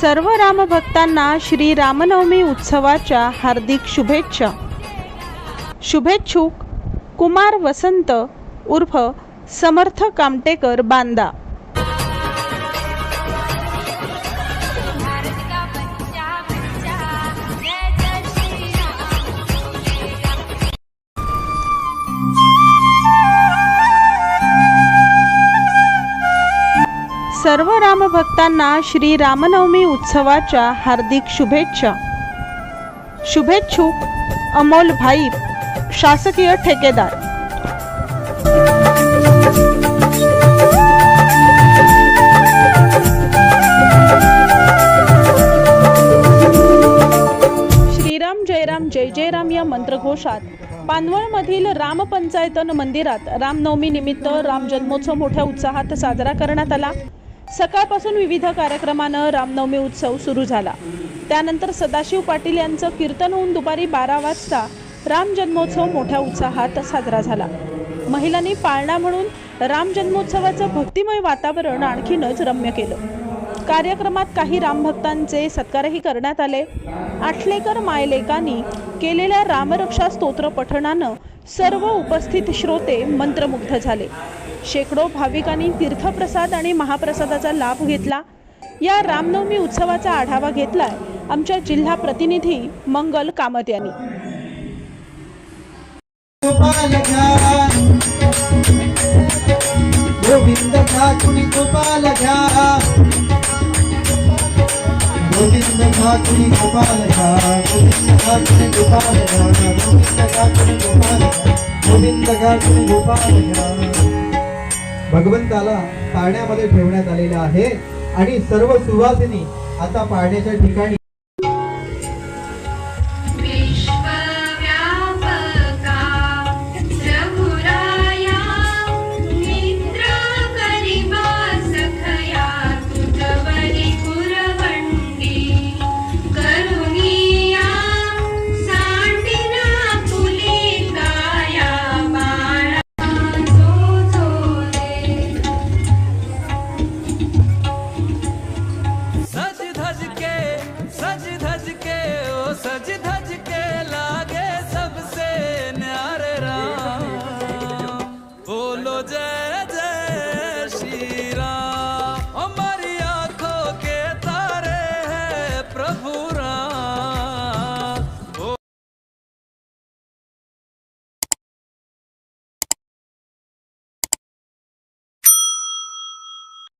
सर्व रामभक्तांना श्री रामनवमी उत्सवाच्या हार्दिक शुभेच्छा. शुभेच्छुक कुमार वसंत उर्फ समर्थ कामटेकर बांदा. सर्व रामभक्तांना श्री रामनवमी उत्सवाच्या हार्दिक शुभेच्छा. शुभेच्छुक अमोल भाई शासकीय ठेकेदार. श्रीराम जयराम जय जयराम या मंत्रघोषात पानवळमधील रामपंचायतन मंदिरात रामनवमी निमित्त राम जन्मोत्सव मोठ्या उत्साहात साजरा करण्यात आला. सकाळपासून विविध कार्यक्रमानं रामनवमी उत्सव सुरू झाला. त्यानंतर सदाशिव पाटील यांचं कीर्तन होऊन दुपारी बारा वाजता राम जन्मोत्सव मोठ्या उत्साहात साजरा झाला. महिलांनी पाळणा म्हणून राम जन्मोत्सवाचं भक्तिमय वातावरण आणखीनच रम्य केलं. कार्यक्रमात काही रामभक्तांचे सत्कारही करण्यात आले. आठलेकर मायलेकांनी केलेल्या रामरक्षा स्तोत्र पठणानं सर्व उपस्थित श्रोते मंत्रमुग्ध झाले. शेकडो भाविकांनी तीर्थप्रसाद आणि महाप्रसादाचा लाभ घेतला. या रामनवमी उत्सवाचा आढावा घेतलाय आमच्या जिल्हा प्रतिनिधी मंगल कामत यांनी. गोपाल घ्या. गोविंद ठाकुरी गोपाल गोविंद ठाकुरी गोपाल गोविंद ठाकुरी गोपाल गोविंद ठाकुरी गोपाल भगवंताला पाण्यामध्ये ठेवण्यात आलेलं आहे. आणि सर्व सुवासिनी आता पाण्याच्या ठिकाणी सज धज के लागे सबसे न्यारे राम। बोलो जय